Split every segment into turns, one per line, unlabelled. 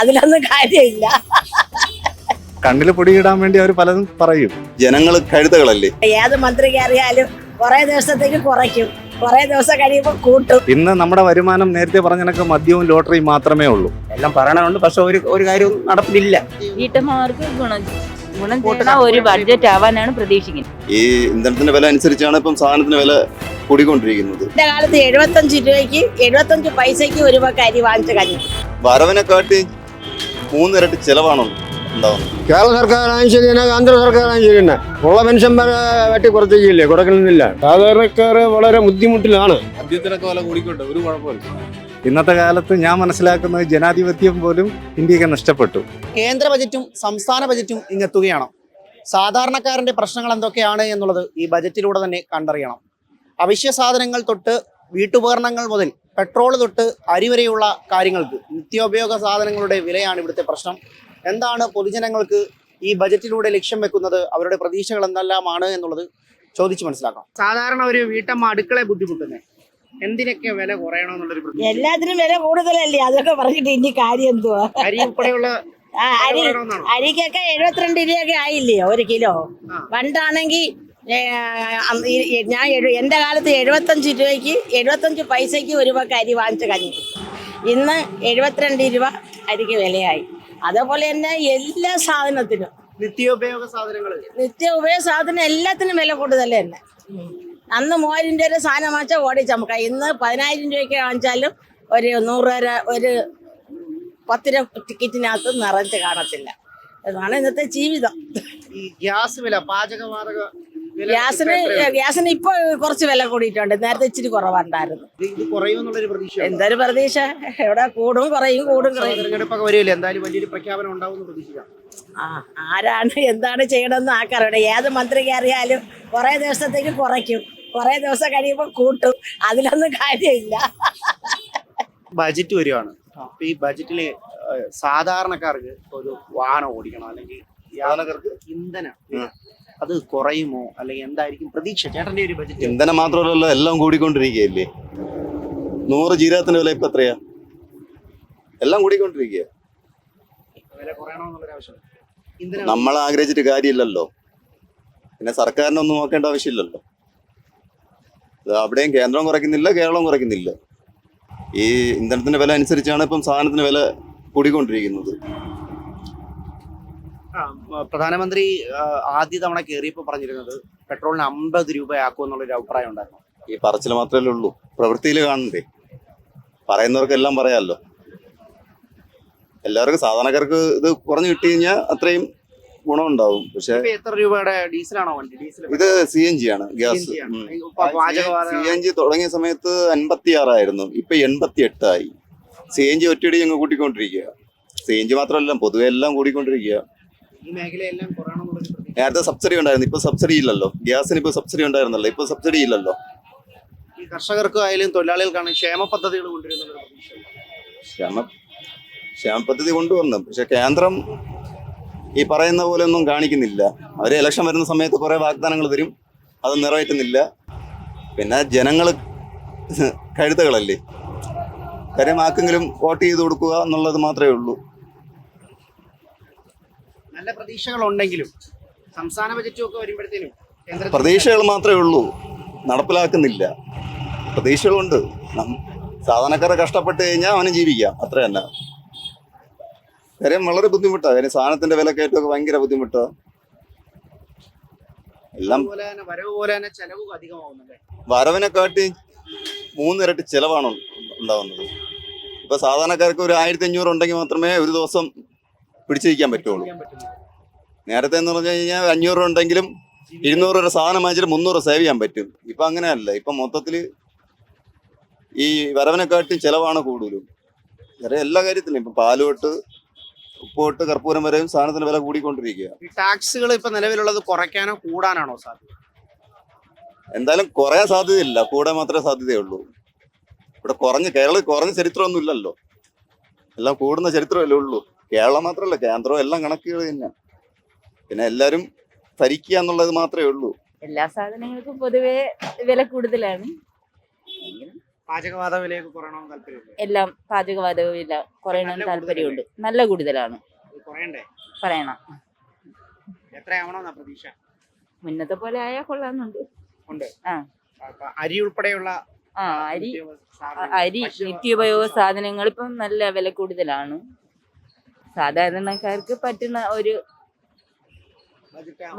അതിലൊന്നും കാര്യമില്ല.
കണ്ണിൽ പൊടിയിടാൻ വേണ്ടി അവർ പലതും പറയും.
ജനങ്ങൾ കഴുതകളല്ലേ?
ഏത് മന്ത്രി കയറിയാലും കുറെ ദിവസത്തേക്ക് കുറയ്ക്കും. കുറെ ദിവസം കഴിയുമ്പോൾ കൂട്ടും.
ഇന്ന് നമ്മുടെ വരുമാനം നേരത്തെ പറഞ്ഞ കണക്ക് മദ്യവും ലോട്ടറിയും മാത്രമേ ഉള്ളൂ.
എല്ലാം പറയണമുണ്ട് പക്ഷെ ഒരു ഒരു കാര്യവും നടപ്പിലില്ല
വീട്ടമ്മമാർക്ക് ഗുണം ഗുണം ചെയ്യുന്ന ഒരു ബഡ്ജറ്റ് ആവാനാണ് പ്രതീക്ഷിക്കുന്നത്.
ഈ ഇന്ധനത്തിന്റെ വില അനുസരിച്ചാണ് ഇപ്പം സാധനത്തിന് വില കൂടിക്കൊണ്ടിരിക്കുന്നത്.
എന്റെ കാലത്ത് എഴുപത്തഞ്ച് രൂപയ്ക്ക് എഴുപത്തഞ്ച് പൈസയ്ക്ക് ഒരു പക്ക അരി വാങ്ങിച്ച കഞ്ഞി
വരവിനെ കാട്ടി മൂന്നിരട്ടി ചെലവാണ് ഉണ്ടാവുന്നത്.
കേരള സർക്കാരായാലും ശരി തന്നെ കേന്ദ്ര സർക്കാരായാലും ശരി തന്നെ. ഉള്ള പെൻഷൻമാരെ വെട്ടി കുറച്ചില്ലേ കുറക്കുന്നില്ല സാധാരണക്കാർ വളരെ ബുദ്ധിമുട്ടിലാണ്.
മദ്യത്തിനൊക്കെ വില കൂടിക്കൊണ്ട് ഒരു കുഴപ്പമില്ല.
ഇന്നത്തെ കാലത്ത് ഞാൻ മനസ്സിലാക്കുന്നത് ജനാധിപത്യം പോലും ഇന്ത്യയ്ക്ക് നഷ്ടപ്പെട്ടു.
കേന്ദ്ര ബജറ്റും സംസ്ഥാന ബജറ്റും ഇങ്ങെത്തുകയാണ്. സാധാരണക്കാരന്റെ പ്രശ്നങ്ങൾ എന്തൊക്കെയാണ് എന്നുള്ളത് ഈ ബജറ്റിലൂടെ തന്നെ കണ്ടറിയണം. അവശ്യ സാധനങ്ങൾ തൊട്ട് വീട്ടുപകരണങ്ങൾ മുതൽ പെട്രോൾ തൊട്ട് അരിവരെയുള്ള കാര്യങ്ങൾക്ക് നിത്യോപയോഗ സാധനങ്ങളുടെ വിലയാണ് ഇവിടുത്തെ പ്രശ്നം. എന്താണ് പൊതുജനങ്ങൾക്ക് ഈ ബജറ്റിലൂടെ ലക്ഷ്യം വെക്കുന്നത്? അവരുടെ പ്രതീക്ഷകൾ എന്തെല്ലാമാണ് എന്നുള്ളത് ചോദിച്ചു മനസ്സിലാക്കാം. സാധാരണ ഒരു വീട്ടമ്മ അടുക്കളെ ബുദ്ധിമുട്ടുന്നത് എന്തിനൊക്കെ വില കുറയണമെന്നുള്ളൊരു
എല്ലാത്തിനും വില കൂടുതലല്ലേ? അതൊക്കെ പറഞ്ഞിട്ട് ഇനി കാര്യം എന്തുവാ?
അരി ഉൾപ്പെടെയുള്ള
ആ, അരി? അരിക്കൊക്കെ എഴുപത്തിരണ്ട് രൂപയൊക്കെ ആയില്ലേ? ഒരു കിലോ. പണ്ടാണെങ്കിൽ ഞാൻ എന്റെ കാലത്ത് എഴുപത്തഞ്ച് രൂപയ്ക്ക് എഴുപത്തഞ്ച് പൈസയ്ക്ക് ഒരു പക്ക അരി വാങ്ങിച്ച കഞ്ഞി. ഇന്ന് എഴുപത്തിരണ്ട് രൂപ അരിക്ക് വിലയായി. അതേപോലെ തന്നെ എല്ലാ സാധനത്തിനും.
നിത്യോപയോഗ സാധനങ്ങൾ.
നിത്യോപയോഗ സാധനം എല്ലാത്തിനും വില കൂടുതൽ തന്നെ. അന്ന് മൂവായിരം രൂപ ഒരു സാധനം വാങ്ങിച്ചാൽ ഓടി നമുക്ക് ഇന്ന് പതിനായിരം രൂപയ്ക്ക് വാങ്ങിച്ചാലും ഒരു നൂറ് രൂപ ഒരു പത്ത് രൂപ ടിക്കറ്റിനകത്ത് നിറച്ച് കാണത്തില്ല. അതാണ് ഇന്നത്തെ ജീവിതം.
ഈ ഗ്യാസ് വില പാചകവാതക വില
ഗ്യാസിന്? ഗ്യാസിന് ഇപ്പൊ കുറച്ച് വില കൂടിയിട്ടുണ്ട്. നേരത്തെ ഇച്ചിരി കുറവുണ്ടായിരുന്നു. എന്തൊരു പ്രതീക്ഷ? എവിടെ കൂടും കുറയും കൂടും കുറയും. ആ ആരാണ് എന്താണ് ചെയ്യണമെന്ന് ആക്കാറുണ്ട് ഏത് മന്ത്രി കയറിയാലും കുറെ ദിവസത്തേക്ക് കുറയ്ക്കും. കുറെ ദിവസം കഴിയുമ്പോൾ കൂട്ടും. അതിലൊന്നും കാര്യമില്ല.
ബജറ്റ് വരുവാണ് അപ്പൊ ഈ ബജറ്റിൽ സാധാരണക്കാർക്ക് ഒരു വാഹനം ഓടിക്കണം. അല്ലെങ്കിൽ യാതകർക്ക് ഇന്ധനം അത് കുറയുമോ? അല്ലെങ്കിൽ എന്തായിരിക്കും പ്രതീക്ഷ? ചേട്ടന്റെ ഒരു ബജറ്റ്
ഇന്ധനം മാത്രമല്ലല്ലോ എല്ലാം കൂടിക്കൊണ്ടിരിക്കുകയല്ലേ? നൂറ് ജീരകത്തിന്റെ വില ഇപ്പൊ എത്രയാ? എല്ലാം കൂടിക്കൊണ്ടിരിക്കുക
വില കുറയണമെന്നുള്ളൊരു ആവശ്യം ഇന്ധനം
നമ്മൾ ആഗ്രഹിച്ചിട്ട് കാര്യമില്ലല്ലോ. പിന്നെ സർക്കാരിനെ ഒന്നും നോക്കേണ്ട ആവശ്യമില്ലല്ലോ. ഇത് അവിടെയും കേന്ദ്രം കുറയ്ക്കുന്നില്ല കേരളം കുറയ്ക്കുന്നില്ല. ഈ ഇന്ധനത്തിന്റെ വില അനുസരിച്ചാണ് ഇപ്പം സാധനത്തിന് വില കൂടിക്കൊണ്ടിരിക്കുന്നത്.
പ്രധാനമന്ത്രി ആദ്യ തവണ കയറിയപ്പോൾ പറഞ്ഞിരുന്നത് പെട്രോളിന് അമ്പത് രൂപയാക്കും എന്നുള്ളൊരു അഭിപ്രായം ഉണ്ടായിരുന്നു.
ഈ പറച്ചിൽ മാത്രമേ ഉള്ളൂ. പ്രവൃത്തിയിൽ കാണണ്ടേ? പറയുന്നവർക്കെല്ലാം പറയാമല്ലോ എല്ലാവർക്കും സാധാരണക്കാർക്ക് ഇത് കുറഞ്ഞു കിട്ടി കഴിഞ്ഞാൽ അത്രയും ഗുണമുണ്ടാവും. പക്ഷെ
എത്ര രൂപയുടെ ഡീസലാണോ വണ്ടി? ഡീസൽ
ഇത് സി എൻ ജി ആണ് ഗ്യാസ്. സി എൻ ജി തുടങ്ങിയ സമയത്ത് അൻപത്തി ആറായിരുന്നു ഇപ്പൊ എൺപത്തി എട്ടായി സി എൻ ജി ഒറ്റയടി ഞങ്ങൾ കൂട്ടിക്കൊണ്ടിരിക്കുക. സി എൻ ജി മാത്രമല്ല പൊതുവെ എല്ലാം കൂടിക്കൊണ്ടിരിക്കുക. നേരത്തെ സബ്സിഡി ഉണ്ടായിരുന്നു. ഇപ്പൊ സബ്സിഡി ഇല്ലല്ലോ. ഗ്യാസിന് ഇപ്പൊ സബ്സിഡി ഉണ്ടായിരുന്നല്ലോ. ഇപ്പൊ സബ്സിഡി ഇല്ലല്ലോ.
ഈ കർഷകർക്കും ആയാലും തൊഴിലാളികൾക്കാണ് ക്ഷേമ പദ്ധതികൾ
ക്ഷേമ ക്ഷേമ പദ്ധതി കൊണ്ടുവന്നു. പക്ഷെ കേന്ദ്രം ഈ പറയുന്ന പോലെ ഒന്നും കാണിക്കുന്നില്ല. അവർ ഇലക്ഷൻ വരുന്ന സമയത്ത് കുറെ വാഗ്ദാനങ്ങൾ തരും. അത് നിറവേറ്റുന്നില്ല. പിന്നെ ജനങ്ങൾ കഴുതകളല്ലേ കാര്യം ആർക്കെങ്കിലും വോട്ട് ചെയ്ത് കൊടുക്കുക എന്നുള്ളത് മാത്രമേ ഉള്ളൂ.
നല്ല പ്രതീക്ഷകൾ ഉണ്ടെങ്കിലും സംസ്ഥാന ബജറ്റും ഒക്കെ വരുമ്പോഴത്തേനും
പ്രതീക്ഷകൾ മാത്രമേ ഉള്ളൂ. നടപ്പിലാക്കുന്നില്ല. പ്രതീക്ഷകളുണ്ട്. സാധാരണക്കാരെ കഷ്ടപ്പെട്ട് കഴിഞ്ഞാൽ അവന് ജീവിക്കാം. അത്ര തന്നെ. കാര്യം വളരെ ബുദ്ധിമുട്ടാണ് കാര്യം സാധനത്തിന്റെ വില കയറ്റമൊക്കെ ഭയങ്കര ബുദ്ധിമുട്ടാണ് എല്ലാം വരവിനെക്കാട്ടി മൂന്നിരട്ടി ചെലവാണ് ഉണ്ടാവുന്നത്. ഇപ്പൊ സാധാരണക്കാർക്ക് ഒരു ആയിരത്തി അഞ്ഞൂറ് ഉണ്ടെങ്കിൽ മാത്രമേ ഒരു ദിവസം പിടിച്ചിരിക്കാൻ പറ്റുള്ളൂ. നേരത്തെ എന്ന് പറഞ്ഞു കഴിഞ്ഞാൽ അഞ്ഞൂറ് ഉണ്ടെങ്കിലും ഇരുന്നൂറ് രൂപ സാധനം വാങ്ങിച്ചിട്ട് മുന്നൂറ് സേവ് ചെയ്യാൻ പറ്റും. ഇപ്പം അങ്ങനെയല്ല. ഇപ്പം മൊത്തത്തിൽ ഈ വരവിനെക്കാട്ടും ചിലവാണ് കൂടുതലും. വേറെ എല്ലാ കാര്യത്തിലും. ഇപ്പം പാൽ തൊട്ട് ഉപ്പ് തൊട്ട് കർപ്പൂരം വരെയും സാധനത്തിന് വില കൂടിക്കൊണ്ടിരിക്കുക
ടാക്സുകൾ ഇപ്പം നിലവിലുള്ളത് കുറയ്ക്കാനോ കൂടാനാണോ സാധ്യത?
എന്തായാലും കുറയാൻ സാധ്യതയില്ല. കൂടാൻ മാത്രമേ സാധ്യതയുള്ളൂ. ഇവിടെ കുറഞ്ഞ കേരളം കുറഞ്ഞ ചരിത്രമൊന്നുമില്ലല്ലോ. എല്ലാം കൂടുന്ന ചരിത്രമല്ലേ ഉള്ളൂ. കേരളം മാത്രമല്ല കേന്ദ്രവും എല്ലാം കണക്കുകൾ തന്നെ പിന്നെ എല്ലാവരും ഭരിക്കുക എന്നുള്ളത് മാത്രമേ ഉള്ളൂ.
എല്ലാ സാധനങ്ങൾക്കും പൊതുവേ വില കൂടുതലാണ്.
പാചകവാത വിലയൊക്കെ കുറയണമെന്ന് താല്പര്യമില്ല
എല്ലാം പാചകവാതകമില്ല കുറയണം
നല്ല
താല്പര്യമുണ്ട്. നല്ല കൂടുതലാണ്.
കുറയണ്ടേ?
പറയണം.
എത്രയാവണമെന്നാ പ്രതീക്ഷ?
മുന്നത്തെ പോലെ ആയാൽ കൊള്ളാന്നുണ്ട്.
ഉണ്ട്.
ആ.
അരി ഉൾപ്പെടെയുള്ള
ആ അരി അരി നിത്യോപയോഗ സാധനങ്ങൾ ഇപ്പം നല്ല വില കൂടുതലാണ്. സാധാരണക്കാർക്ക് പറ്റുന്ന ഒരു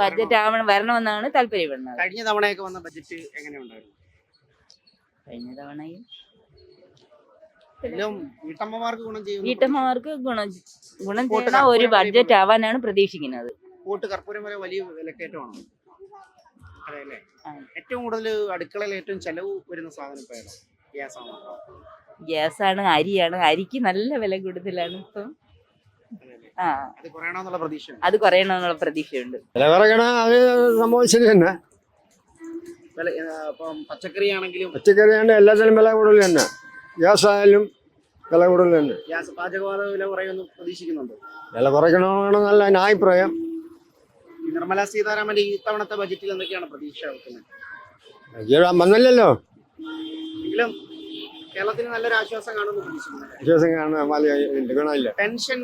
ബഡ്ജറ്റ് ആവണം. വരണമെന്നാണ് താല്പര്യപ്പെടുന്നത്.
കഴിഞ്ഞ തവണയൊക്കെ വന്ന ബജറ്റ് എങ്ങനെയുണ്ടായിരുന്നു
കഴിഞ്ഞ തവണയും
വീട്ടമ്മമാർക്ക് ഗുണം ചെയ്യുന്നു
വീട്ടമ്മമാർക്ക് ഗുണം ഗുണം
വോട്ട്
ചെയ്യുന്ന ഒരു ബഡ്ജറ്റ് ആവാനാണ് പ്രതീക്ഷിക്കുന്നത്.
കൂട്ട് കർപ്പൂരം വരെ വലിയ വിലക്കയറ്റമാണ്. അതെ അല്ലേ ഏറ്റവും കൂടുതൽ അടുക്കളയിൽ ഏറ്റവും ചെലവ് വരുന്ന സാധനം ഗ്യാസ് ആണ് ഗ്യാസ് ആണ്
ഗ്യാസാണ് അരിയാണ്. അരിക്ക് നല്ല വില കൂടുതലാണ് ഇപ്പം.
അതെ കുറയണമെന്നുള്ള പ്രതീക്ഷ
അത് കുറയണമെന്നുള്ള പ്രതീക്ഷയുണ്ട്.
വില കുറയ്ക്കണ അത് സംഭവം ശരി തന്നെ.
പച്ചക്കറി ആണെങ്കിലും
എല്ലാത്തിനും വില കൂടുതൽ തന്നെ. ഗ്യാസ് ആയാലും വില കൂടുതൽ തന്നെ.
ഗ്യാസ് വില കുറയുമെന്ന് പ്രതീക്ഷിക്കുന്നുണ്ട്.
വില കുറയ്ക്കണമെന്നാണ് എന്റെ അഭിപ്രായം.
ഈ നിർമ്മല സീതാരാമന്റെ ഈ തവണത്തെ ബജറ്റിൽ എന്തൊക്കെയാണ് പ്രതീക്ഷ വെക്കുന്നത്?
ഈയിടെ
എങ്കിലും കേരളത്തിന് നല്ലൊരു ആശ്വാസം കാണുമെന്ന് പ്രതീക്ഷിക്കുന്നു
ആശ്വാസം ഗുണമില്ല.
പെൻഷൻ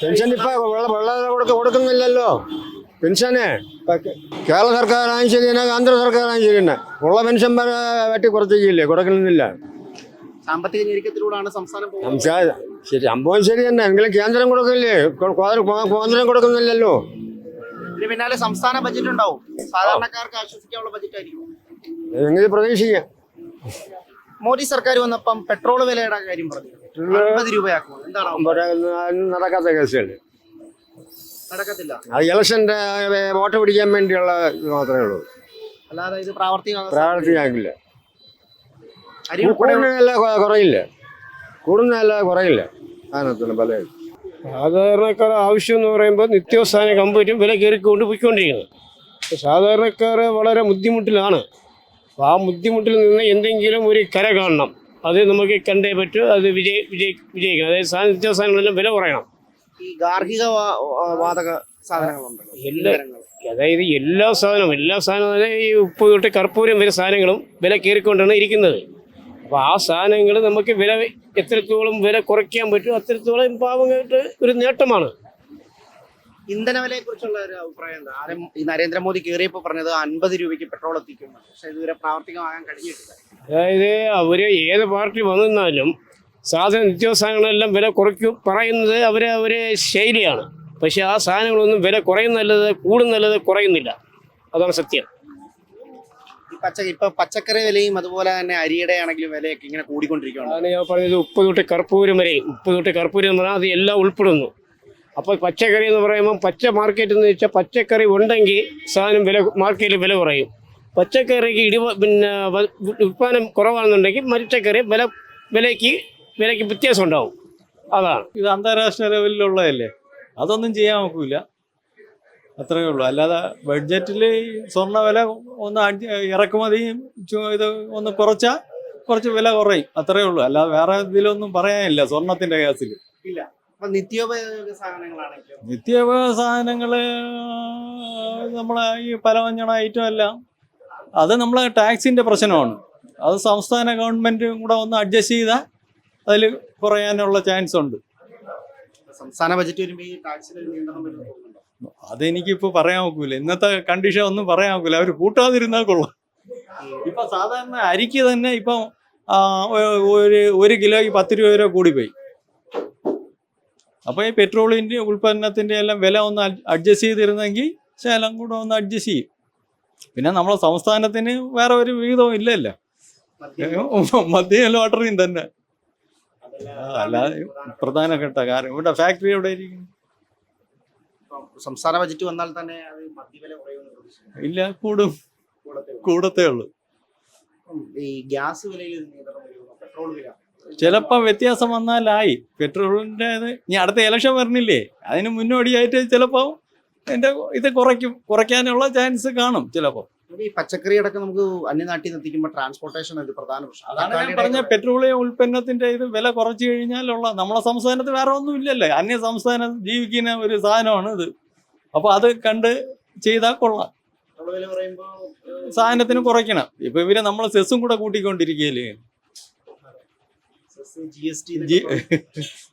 പെൻഷൻ ഇപ്പൊ വെള്ളം കൊടുക്ക കൊടുക്കുന്നില്ലല്ലോ. പെൻഷന്. കേരള സർക്കാർ ശരി ആന്ധ്ര സർക്കാരായും ശരി തന്നെ ഉള്ള പെൻഷൻ വെട്ടി കുറച്ചില്ലേ കൊടുക്കുന്നില്ല
സാമ്പത്തിക ഞെരുക്കത്തിലൂടെയാണ് സംസ്ഥാനം
ശരി സംഭവം ശരി തന്നെ. എങ്കിലും കേന്ദ്രം കൊടുക്കില്ലേ? കേന്ദ്രം കൊടുക്കുന്നില്ലല്ലോ.
ഇതിന് പിന്നാലെ സംസ്ഥാന ബജറ്റ് ഉണ്ടാവും. സാധാരണക്കാർക്ക് ആശ്വസിക്കാനുള്ള ബജറ്റ് ആയിരിക്കും.
എങ്കിലും പ്രതീക്ഷിക്കാം?
മോദി സർക്കാർ വന്നപ്പം പെട്രോൾ വിലയുടെ കാര്യം പറഞ്ഞു. അൻപത് എന്താണ്
നടക്കാത്ത കേസുകൾ
നടക്കത്തില്ല.
അത് ഇലക്ഷന്റെ വോട്ട് പിടിക്കാൻ വേണ്ടിയുള്ള ഇത് മാത്രമേ ഉള്ളൂ.
അല്ലാതെ ഇത് പ്രാവർത്തികമാകാൻ
പ്രാവർത്തിയാക്കില്ല
അരി ഉൾപ്പെടെ
കൂടുന്നതല്ല കുറയില്ല. കൂടുന്നതല്ല കുറയില്ല. അതിനകത്തുള്ള പല
സാധാരണക്കാർ ആവശ്യം എന്ന് പറയുമ്പോൾ നിത്യോത്സാന കമ്പറ്റും വില കയറിക്കൊണ്ട് പോയിക്കൊണ്ടിരിക്കുന്നത്. സാധാരണക്കാർ വളരെ ബുദ്ധിമുട്ടിലാണ്. അപ്പോൾ ആ ബുദ്ധിമുട്ടിൽ നിന്ന് എന്തെങ്കിലും ഒരു കര കാണണം. അത് നമുക്ക് കണ്ടേ പറ്റൂ. അത് വിജയ വിജയി വിജയിക്കണം. അതായത് സാ- സാധനങ്ങളെല്ലാം വില കുറയണം.
ഈ ഗാർഹിക വാതക സാധനങ്ങളുണ്ടല്ലോ.
എല്ലാ- അതായത് എല്ലാ സാധനവും എല്ലാ സാധനവും അതായത് ഈ ഉപ്പ് തൊട്ട് കർപ്പൂരം വരെ സാധനങ്ങളും വില കയറിക്കൊണ്ടാണ് ഇരിക്കുന്നത്. അപ്പോൾ ആ സാധനങ്ങൾ നമുക്ക് വില എത്രത്തോളം വില കുറയ്ക്കാൻ പറ്റും അത്രത്തോളം പാവങ്ങൾക്ക് ഒരു നേട്ടമാണ്.
ഇന്ധന വിലയെ കുറിച്ചുള്ള ഒരു അഭിപ്രായം എന്താ? ആരും ഈ നരേന്ദ്രമോദി കയറിയപ്പോ പറഞ്ഞത് അൻപത് രൂപയ്ക്ക് പെട്രോൾ എത്തിക്കും പക്ഷെ ഇതുവരെ പ്രാവർത്തികമാകാൻ കഴിഞ്ഞിട്ടില്ല.
അതായത് അവർ ഏത് പാർട്ടി വന്നിരുന്നാലും സാധന നിത്യോസാധനങ്ങളെല്ലാം വില കുറയ്ക്കും പറയുന്നത് അവരെ അവരെ ശൈലിയാണ്. പക്ഷെ ആ സാധനങ്ങളൊന്നും വില കുറയുന്നല്ലത് കൂടുന്നല്ലത് കുറയുന്നില്ല. അതാണ് സത്യം.
ഈ പച്ച ഇപ്പൊ പച്ചക്കറി വിലയും അതുപോലെ തന്നെ അരിയുടെ ആണെങ്കിലും വിലയൊക്കെ ഇങ്ങനെ കൂടിക്കൊണ്ടിരിക്കുകയാണ്
അതാണ് ഞാൻ പറഞ്ഞത് ഉപ്പ് തൊട്ട് കർപ്പൂരം വരെയും. ഉപ്പ് തൊട്ട് കർപ്പൂരം എന്ന് പറഞ്ഞാൽ അത് എല്ലാം ഉൾപ്പെടുന്നു. അപ്പോൾ പച്ചക്കറി എന്ന് പറയുമ്പോൾ പച്ച മാർക്കറ്റ് എന്ന് വെച്ചാൽ പച്ചക്കറി ഉണ്ടെങ്കിൽ സാധനം വില മാർക്കറ്റിൽ വില കുറയും. പച്ചക്കറിക്ക് ഇടിവ പിന്നെ ഉൽപ്പാദനം കുറവാണെന്നുണ്ടെങ്കിൽ മരിച്ചക്കറി വില വിലയ്ക്ക് വിലയ്ക്ക് വ്യത്യാസം ഉണ്ടാവും. അതാണ്.
ഇത് അന്താരാഷ്ട്ര ലെവലിലുള്ളതല്ലേ? അതൊന്നും ചെയ്യാൻ നോക്കൂല. അത്രയേ ഉള്ളൂ. അല്ലാതെ ബഡ്ജറ്റിൽ സ്വർണ വില ഒന്ന് അഡ്ജ ഇറക്കുമതിയും ഇത് ഒന്ന് കുറച്ചാൽ കുറച്ച് വില കുറയും. അത്രയേ ഉള്ളൂ. അല്ലാതെ വേറെ ഇതിലൊന്നും പറയാനില്ല സ്വർണത്തിന്റെ കേസിൽ
അപ്പൊ നിത്യോപയോഗ സാധനങ്ങളാണെങ്കിലും
നിത്യോപയോഗ സാധനങ്ങൾ നമ്മളെ ഈ പലവഞ്ഞണ ഐറ്റം എല്ലാം അത് നമ്മളെ ടാക്സിന്റെ പ്രശ്നമാണ്. അത് സംസ്ഥാന ഗവൺമെന്റും കൂടെ ഒന്ന് അഡ്ജസ്റ്റ് ചെയ്താൽ അതിൽ കുറയാനുള്ള ചാൻസ് ഉണ്ട്.
സംസ്ഥാന ബജറ്റ് വരുമ്പോൾ ഈ ടാക്സിൽ നിയന്ത്രണം വരുമെന്ന് തോന്നുന്നുണ്ടോ?
അതെനിക്കിപ്പോ പറയാൻ നോക്കൂല ഇന്നത്തെ കണ്ടീഷൻ ഒന്നും പറയാൻ നോക്കൂല അവർ കൂട്ടാതിരുന്നാൽ കൊള്ളാം. ഇപ്പൊ സാധാരണ അരിക്ക് തന്നെ ഇപ്പം ഒരു ഒരു കിലോയ്ക്ക് പത്ത് രൂപ വരെ കൂടിപ്പോയി. അപ്പൊ ഈ പെട്രോളിന്റെ ഉൽപ്പന്നത്തിന്റെ എല്ലാം വില ഒന്ന് അഡ്ജസ്റ്റ് ചെയ്തിരുന്നെങ്കിൽ ശേലം കൂടെ ഒന്ന് അഡ്ജസ്റ്റ് ചെയ്യും. പിന്നെ നമ്മളെ സംസ്ഥാനത്തിന് വേറെ ഒരു വിഹിതവും ഇല്ലല്ലോ. മദ്യം. ലോട്ടറിയും തന്നെ. അല്ല അല്ലാതെ പ്രധാനപ്പെട്ട കാര്യം. ഇവിടെ ഫാക്ടറി എവിടെ ഇരിക്കുന്നു?
സംസ്ഥാന ബജറ്റ് വന്നാൽ തന്നെ
ഇല്ല കൂടും.
കൂടത്തേ ഉള്ളൂ. ഈ ഗ്യാസ് വിലയിൽ പെട്രോൾ വില.
ചിലപ്പോൾ വ്യത്യാസം വന്നാലായി. പെട്രോളിന്റെ ഇനി അടുത്ത ഇലക്ഷൻ വരണില്ലേ? അതിന് മുന്നോടിയായിട്ട് ചിലപ്പോൾ എന്റെ ഇത് കുറയ്ക്കും. കുറയ്ക്കാനുള്ള ചാൻസ് കാണും ചിലപ്പോൾ
ഈ പച്ചക്കറി അടക്കം നമുക്ക് അന്യനാട്ടിൽ നിന്ന് എത്തിക്കുമ്പോൾ ട്രാൻസ്പോർട്ടേഷൻ ഒരു പ്രധാന പ്രശ്നം.
അതാണ് ഞാൻ പറഞ്ഞ പെട്രോളിയം ഉൽപ്പന്നത്തിന്റെ ഇത് വില കുറച്ചു കഴിഞ്ഞാലുള്ള നമ്മളെ സംസ്ഥാനത്ത് വേറെ ഒന്നും ഇല്ലല്ലേ. അന്യ സംസ്ഥാനം ജീവിക്കുന്ന ഒരു സാധനമാണ് ഇത്. അപ്പൊ അത് കണ്ട് ചെയ്താൽ കൊള്ളാം. സാധനത്തിന് കുറയ്ക്കണം. ഇപ്പൊ ഇവർ നമ്മളെ സെസ്സും കൂടെ കൂട്ടിക്കൊണ്ടിരിക്കുകയല്ലേ?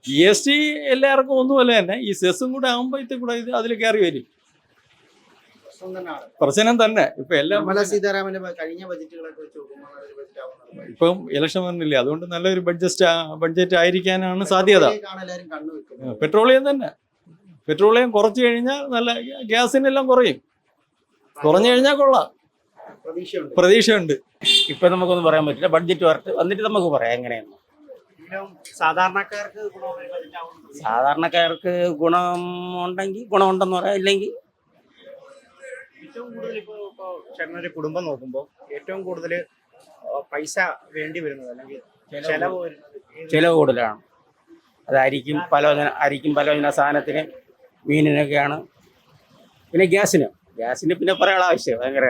ജി എസ് ടി
എല്ലാവർക്കും ഒന്നുമല്ല തന്നെ. ഈ സെസ്സും കൂടെ ആകുമ്പോഴത്തേക്ക് കൂടെ ഇത് അതിൽ കയറി വരും. പ്രശ്നം തന്നെ ഇപ്പൊ എല്ലാം
സീതാരാമന്റെ കഴിഞ്ഞ ബജറ്റുകളൊക്കെ വെച്ച് നോക്കുമ്പോൾ
ഇപ്പം ഇലക്ഷൻ വന്നില്ലേ അതുകൊണ്ട് നല്ലൊരു ബഡ്ജറ്റ് ബഡ്ജറ്റ് ആയിരിക്കാനാണ് സാധ്യത. പെട്രോളിയം തന്നെ. പെട്രോളിയം കുറച്ചു കഴിഞ്ഞാൽ നല്ല ഗ്യാസിനെല്ലാം കുറയും. കുറഞ്ഞു കഴിഞ്ഞാൽ കൊള്ളാം.
പ്രതീക്ഷയുണ്ട്.
പ്രതീക്ഷയുണ്ട്.
ഇപ്പൊ നമുക്കൊന്നും പറയാൻ പറ്റില്ല. ബഡ്ജറ്റ് വരട്ട്. വന്നിട്ട് നമുക്ക് പറയാം എങ്ങനെയെന്ന്.
എങ്കിലും സാധാരണക്കാർക്ക്
സാധാരണക്കാർക്ക് ഗുണം ഉണ്ടെങ്കിൽ ഗുണമുണ്ടെന്ന് പറയാം. ഇല്ലെങ്കിൽ
ഏറ്റവും കൂടുതൽ ഇപ്പോൾ ഇപ്പോൾ ചേട്ടനൊരു കുടുംബം നോക്കുമ്പോൾ ഏറ്റവും കൂടുതൽ പൈസ വേണ്ടി വരുന്നത് അല്ലെങ്കിൽ ചെലവ് വരുന്നത് ഏത്
ചിലവ് കൂടുതലാണ്. അത് അരിക്കും പലോചന അരിക്കും പലോചന സാധനത്തിന് മീനിനൊക്കെയാണ്. പിന്നെ ഗ്യാസിന്. ഗ്യാസിന് പിന്നെ പറയാനുള്ള ആവശ്യം ഭയങ്കര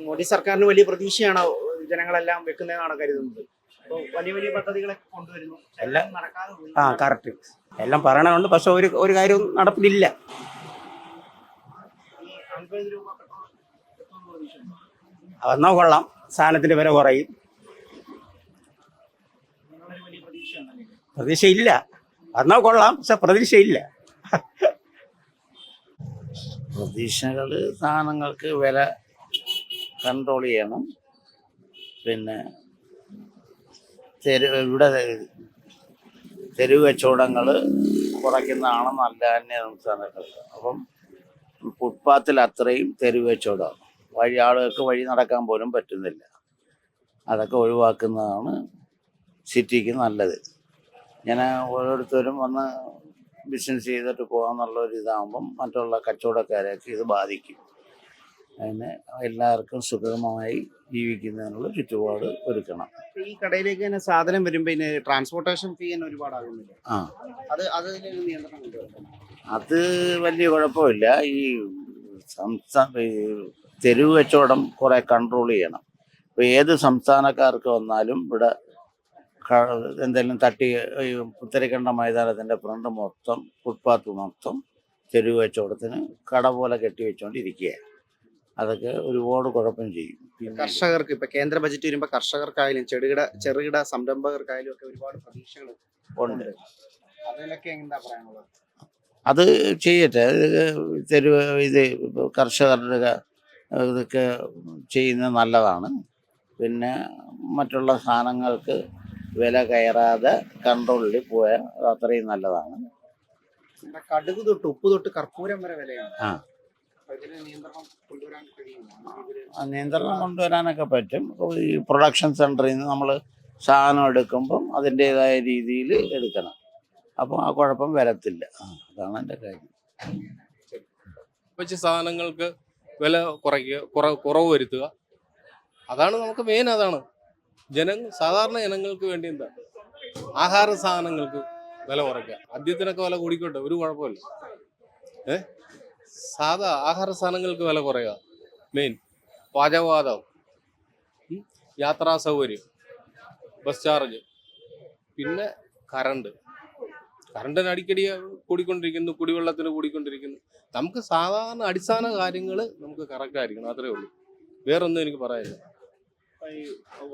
മോദി സർക്കാരിന് വലിയ പ്രതീക്ഷയാണോ ജനങ്ങളെല്ലാം വെക്കുന്നതെന്നാണ് കരുതുന്നത്. അപ്പോൾ വലിയ വലിയ പദ്ധതികളൊക്കെ കൊണ്ടുവരുന്നു. എല്ലാം നടക്കാതെ
ആ കറക്റ്റ് എല്ലാം പറയണമുണ്ട് പക്ഷെ ഒരു ഒരു കാര്യവും നടപ്പിലില്ല? വന്നാൽ കൊള്ളാം. സാധനത്തിന്റെ വില കുറയും.
എന്നാ
പ്രതീക്ഷയില്ല. വന്നാൽ കൊള്ളാം പക്ഷെ പ്രതീക്ഷയില്ല.
പ്രതീക്ഷകൾ സാധനങ്ങൾക്ക് വില കൺട്രോൾ ചെയ്യണം. പിന്നെ തെരു ഇവിടെ തെരുവ് കച്ചവടങ്ങൾ കുറയ്ക്കുന്നതാണ് നല്ല തന്നെ സംസ്ഥാനങ്ങൾക്ക്. അപ്പം ഫുട്പാത്തിൽ അത്രയും തെരുവ് കച്ചവടമാണ് വഴി ആളുകൾക്ക് വഴി നടക്കാൻ പോലും പറ്റുന്നില്ല. അതൊക്കെ ഒഴിവാക്കുന്നതാണ് സിറ്റിക്ക് നല്ലത്. ഇങ്ങനെ ഓരോരുത്തരും വന്ന് ബിസിനസ് ചെയ്തിട്ട് പോകാന്നുള്ള ഒരു ഇതാകുമ്പം മറ്റുള്ള കച്ചവടക്കാരെയൊക്കെ ഇത് ബാധിക്കും. അതിന് എല്ലാവർക്കും സുഗമമായി ജീവിക്കുന്നതിനുള്ള ചുറ്റുപാട് ഒരുക്കണം.
ഈ കടയിലേക്ക് തന്നെ സാധനം വരുമ്പോൾ ഇതിന് ട്രാൻസ്പോർട്ടേഷൻ ഫീ തന്നെ ഒരുപാടാകുന്നില്ല?
ആ.
അത് അതിന് നിയന്ത്രണം കൊണ്ടുവരണം.
അത് വലിയ കുഴപ്പമില്ല. ഈ സംസ്ഥാന തെരുവ് കച്ചവടം കുറെ കൺട്രോൾ ചെയ്യണം. ഇപ്പൊ ഏത് സംസ്ഥാനക്കാർക്ക് വന്നാലും ഇവിടെ എന്തെങ്കിലും തട്ടി പുത്തരിക്കണ്ട മൈതാനത്തിന്റെ ഫ്രണ്ട് മൊത്തം ഫുട്പാത്ത് മൊത്തം തെരുവ് കച്ചവടത്തിന് കട പോലെ കെട്ടിവെച്ചുകൊണ്ടിരിക്കുകയാണ് അതൊക്കെ ഒരുപാട് കുഴപ്പം ചെയ്യും.
കർഷകർക്ക് ഇപ്പൊ കേന്ദ്ര ബജറ്റ് വരുമ്പോൾ കർഷകർക്കായാലും ചെറുകിട ചെറുകിട സംരംഭകർക്കായാലും ഒക്കെ ഒരുപാട് പ്രതീക്ഷകൾ
ഉണ്ട്.
അതിലൊക്കെ എന്താ പറയാനുള്ളത്?
അത് ചെയ്യട്ടെ. തെരുവ് ഇത് കർഷകരുടെ ഇതൊക്കെ ചെയ്യുന്നത് നല്ലതാണ്. പിന്നെ മറ്റുള്ള സാധനങ്ങൾക്ക് വില കയറാതെ കൺട്രോളിൽ പോയാൽ അത് അത്രയും നല്ലതാണ്.
കടുക് തൊട്ട് ഉപ്പ് തൊട്ട് കർപ്പൂരം വരെ വിലയാണ്.
ആ.
അപ്പൊ നിയന്ത്രണം
കൊണ്ടുവരാനൊക്കെ പറ്റും. ഈ പ്രൊഡക്ഷൻ സെന്ററിൽ നിന്ന് നമ്മൾ സാധനം എടുക്കുമ്പം അതിന്റെതായ രീതിയിൽ എടുക്കണം. അപ്പോൾ ആ കുഴപ്പം വരത്തില്ല. അതാണ് എന്റെ കാര്യം.
വെച്ച് സാധനങ്ങൾക്ക് വില കുറയ്ക്കുക കുറവ് വരുത്തുക. അതാണ് നമുക്ക് മെയിൻ അതാണ്. ജനങ്ങൾ സാധാരണ ജനങ്ങൾക്ക് വേണ്ടി എന്താ? ആഹാര സാധനങ്ങൾക്ക് വില കുറയ്ക്കുക. അദ്യത്തിനൊക്കെ വില കൂടിക്കോട്ടെ? ഒരു കുഴപ്പമില്ല. ഏ? സാധാ ആഹാര സാധനങ്ങൾക്ക് വില കുറയുക മെയിൻ പാചകവാതം യാത്രാ സൗകര്യം ബസ് ചാർജ് പിന്നെ കറണ്ട് കറണ്ടിന് അടിക്കടി കൂടിക്കൊണ്ടിരിക്കുന്നു കുടിവെള്ളത്തിന് കൂടിക്കൊണ്ടിരിക്കുന്നു. നമുക്ക് സാധാരണ അടിസ്ഥാന കാര്യങ്ങൾ നമുക്ക് കറക്റ്റ് ആയിരിക്കണം അത്രേ ഉള്ളൂ. വേറൊന്നും എനിക്ക് പറയാനില്ല.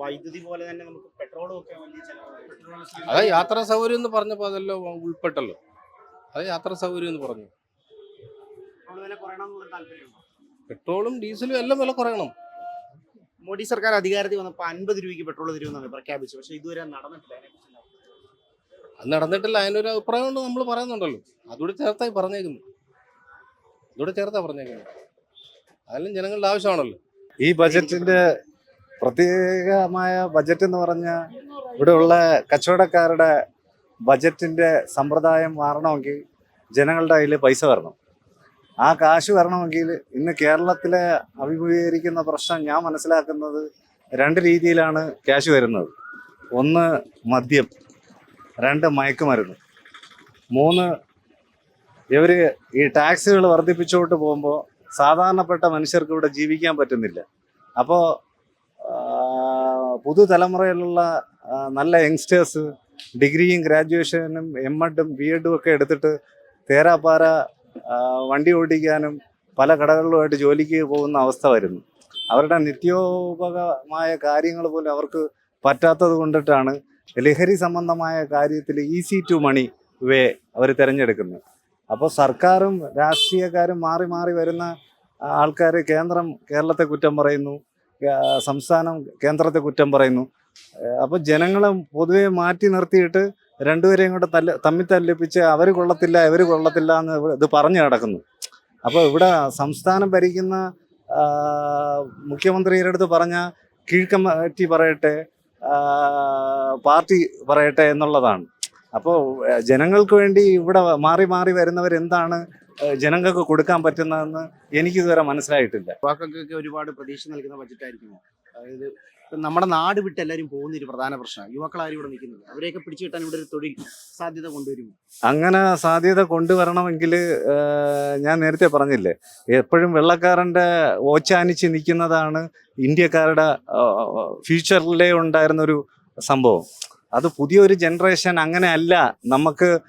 വൈദ്യുതി പോലെ തന്നെ നമുക്ക് പെട്രോളും ഒക്കെ വലിയ ചെലവാണ്.
അതാ യാത്രാ സൗകര്യം എന്ന് പറഞ്ഞപ്പോൾ അതെല്ലാം ഉൾപ്പെട്ടല്ലോ. അത് യാത്രാ സൗകര്യം എന്ന് പറഞ്ഞു.
പെട്രോൾ വില കുറയണമെന്നുള്ള താല്പര്യമുണ്ടോ?
പെട്രോളും ഡീസലും എല്ലാം വില കുറയണം.
മോഡി സർക്കാർ അധികാരത്തിൽ വന്നപ്പോൾ അൻപത് രൂപയ്ക്ക് പെട്രോൾ തരുമെന്നാണ് പ്രഖ്യാപിച്ചു പക്ഷെ ഇതുവരെ നടന്നിട്ടില്ല. അതിനെക്കുറിച്ച്?
അത് നടന്നിട്ടില്ല. അതിനൊരു അഭിപ്രായം കൊണ്ട് നമ്മൾ പറയുന്നുണ്ടല്ലോ. അതുകൂടെ ചേർത്തായി പറഞ്ഞേക്കുന്നു. അതുകൂടെ ചേർത്താ പറഞ്ഞേക്കുന്നത്. അതെല്ലാം ജനങ്ങളുടെ ആവശ്യമാണല്ലോ.
ഈ ബജറ്റിന്റെ പ്രത്യേകമായ ബജറ്റ് എന്ന് പറഞ്ഞാൽ ഇവിടെയുള്ള കച്ചവടക്കാരുടെ ബജറ്റിന്റെ സമ്പ്രദായം മാറണമെങ്കിൽ ജനങ്ങളുടെ കയ്യിൽ പൈസ വരണം. ആ കാശ് വരണമെങ്കിൽ ഇന്ന് കേരളത്തിലെ അഭിമുഖീകരിക്കുന്ന പ്രശ്നം ഞാൻ മനസ്സിലാക്കുന്നത് രണ്ട് രീതിയിലാണ് ക്യാഷ് വരുന്നത്. ഒന്ന് മദ്യം രണ്ട് മയക്കുമരുന്ന്. മൂന്ന് ഇവർ ഈ ടാക്സുകൾ വർദ്ധിപ്പിച്ചുകൊണ്ട് പോകുമ്പോൾ സാധാരണപ്പെട്ട മനുഷ്യർക്ക് ഇവിടെ ജീവിക്കാൻ പറ്റുന്നില്ല. അപ്പോൾ പുതുതലമുറയിലുള്ള നല്ല യങ്സ്റ്റേഴ്സ് ഡിഗ്രിയും ഗ്രാജുവേഷനും എം എഡും ബി എഡും ഒക്കെ എടുത്തിട്ട് തേരാപ്പാര വണ്ടി ഓടിക്കാനും പല കടകളിലുമായിട്ട് ജോലിക്ക് പോകുന്ന അവസ്ഥ വരുന്നു. അവരുടെ നിത്യോപകമായ കാര്യങ്ങൾ പോലും അവർക്ക് പറ്റാത്തത് കൊണ്ടിട്ടാണ് ലഹരി സംബന്ധമായ കാര്യത്തിൽ ഈസി ടു മണി വേ അവർ തിരഞ്ഞെടുക്കുന്നത്. അപ്പോൾ സർക്കാരും രാഷ്ട്രീയക്കാരും മാറി മാറി വരുന്ന ആൾക്കാർ കേന്ദ്രം കേരളത്തെ കുറ്റം പറയുന്നു സംസ്ഥാനം കേന്ദ്രത്തെ കുറ്റം പറയുന്നു. അപ്പോൾ ജനങ്ങളെ പൊതുവെ മാറ്റി നിർത്തിയിട്ട് രണ്ടുപേരെയും കൂടെ തല്ല തമ്മിൽ തല്ലിപ്പിച്ച് അവർ കൊള്ളത്തില്ല ഇവർ കൊള്ളത്തില്ല എന്ന് ഇത് പറഞ്ഞു കിടക്കുന്നു അപ്പോൾ ഇവിടെ സംസ്ഥാനം ഭരിക്കുന്ന മുഖ്യമന്ത്രിയുടെ അടുത്ത് പറഞ്ഞ കീഴ്ക്കമ്മറ്റി പറയട്ടെ പാർട്ടി പറയട്ടെ എന്നുള്ളതാണ്. അപ്പോൾ ജനങ്ങൾക്ക് വേണ്ടി ഇവിടെ മാറി മാറി വരുന്നവർ എന്താണ് ജനങ്ങൾക്ക് കൊടുക്കാൻ പറ്റുന്നതെന്ന് എനിക്കിതുവരെ മനസ്സിലായിട്ടില്ല.
വാക്കൊക്കെ ഒരുപാട് പ്രതീക്ഷ നൽകുന്ന ബജറ്റ് ആയിരിക്കുമോ? അതായത് നമ്മുടെ നാട് വിട്ട് എല്ലാവരും പോകുന്ന ഒരു പ്രധാന പ്രശ്നമാണ്. യുവാക്കളാരും ഇവിടെ നിൽക്കുന്നത് അവരെയൊക്കെ പിടിച്ചു കിട്ടാൻ ഇവിടെ ഒരു തൊഴിൽ സാധ്യത കൊണ്ടുവരുമോ?
അങ്ങനെ സാധ്യത കൊണ്ടുവരണമെങ്കിൽ ഞാൻ നേരത്തെ പറഞ്ഞില്ലേ എപ്പോഴും വെള്ളക്കാരന്റെ ഓച്ചാനിച്ച് നിൽക്കുന്നതാണ് ഇന്ത്യക്കാരുടെ ഫ്യൂച്ചറിലേ ഉണ്ടായിരുന്നൊരു സംഭവം. അത് പുതിയൊരു ജനറേഷൻ അങ്ങനെ അല്ല. നമുക്ക്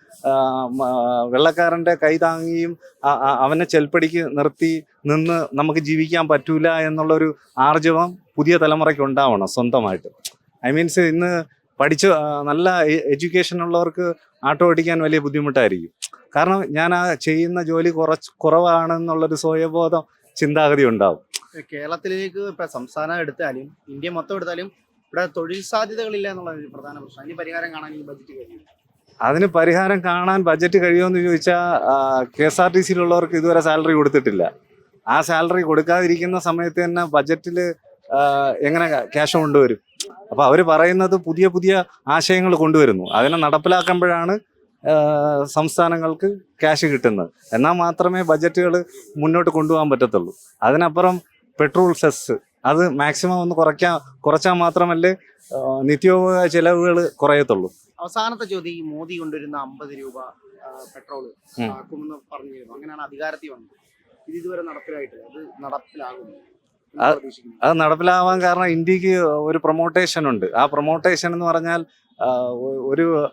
വെള്ളക്കാരന്റെ കൈ താങ്ങിയും ആ- ആ- അവനെ ചെൽപ്പടിക്ക് നിർത്തി നിന്ന് നമുക്ക് ജീവിക്കാൻ പറ്റൂല എന്നുള്ളൊരു ആർജവം പുതിയ തലമുറയ്ക്ക് ഉണ്ടാവണം സ്വന്തമായിട്ട്. ഐ മീൻസ് ഇന്ന് പഠിച്ച് നല്ല എഡ്യൂക്കേഷൻ ഉള്ളവർക്ക് ആട്ടോ ഓടിക്കാൻ വലിയ ബുദ്ധിമുട്ടായിരിക്കും. കാരണം ഞാൻ ആ ചെയ്യുന്ന ജോലി കുറച്ച് കുറവാണെന്നുള്ളൊരു സ്വയബോധം ചിന്താഗതി ഉണ്ടാവും.
കേരളത്തിലേക്ക് ഇപ്പം സംസ്ഥാനം എടുത്താലും ഇന്ത്യ മൊത്തം എടുത്താലും ഇവിടെ തൊഴിൽ സാധ്യതകളില്ല എന്നുള്ള ഒരു പ്രധാന പ്രശ്നം. അതിന് പരിഹാരം കാണാൻ ഈ ബജറ്റ് കഴിയും
അതിന് പരിഹാരം കാണാൻ ബജറ്റ് കഴിയുമെന്ന് ചോദിച്ചാൽ കെ എസ് ആർ ടി സിയിലുള്ളവർക്ക് ഇതുവരെ സാലറി കൊടുത്തിട്ടില്ല. ആ സാലറി കൊടുക്കാതിരിക്കുന്ന സമയത്ത് തന്നെ ബജറ്റിൽ എങ്ങനെ ക്യാഷ് കൊണ്ടുവരും? അപ്പോൾ അവർ പറയുന്നത് പുതിയ പുതിയ ആശയങ്ങൾ കൊണ്ടുവരുന്നു. അതിനെ നടപ്പിലാക്കുമ്പോഴാണ് സംസ്ഥാനങ്ങൾക്ക് ക്യാഷ് കിട്ടുന്നത്. എന്നാൽ മാത്രമേ ബജറ്റുകൾ മുന്നോട്ട് കൊണ്ടുപോകാൻ പറ്റത്തുള്ളൂ. അതിനപ്പുറം പെട്രോൾ സെസ് അത് മാക്സിമം ഒന്ന് കുറയ്ക്കാൻ കുറച്ചാൽ മാത്രമല്ലേ നിത്യോപയോഗ ചെലവുകൾ കുറയത്തുള്ളൂ.
അവസാനത്തെ ചോദ്യം ഈ മോദി കൊണ്ടുവരുന്ന അമ്പത് രൂപ പെട്രോൾ. ആക്കുമെന്ന് പറഞ്ഞിരുന്നു അങ്ങനെയാണ് അധികാരത്തിൽ വന്നത്. ഇത് ഇതുവരെ നടപ്പിലായിട്ടില്ല. അത് നടപ്പിലാകുന്നു
അത് നടപ്പിലാവാൻ കാരണം ഇന്ത്യയ്ക്ക് ഒരു പ്രൊമോട്ടേഷൻ ഉണ്ട്. ആ പ്രൊമോട്ടേഷൻ എന്ന് പറഞ്ഞാൽ ഒരു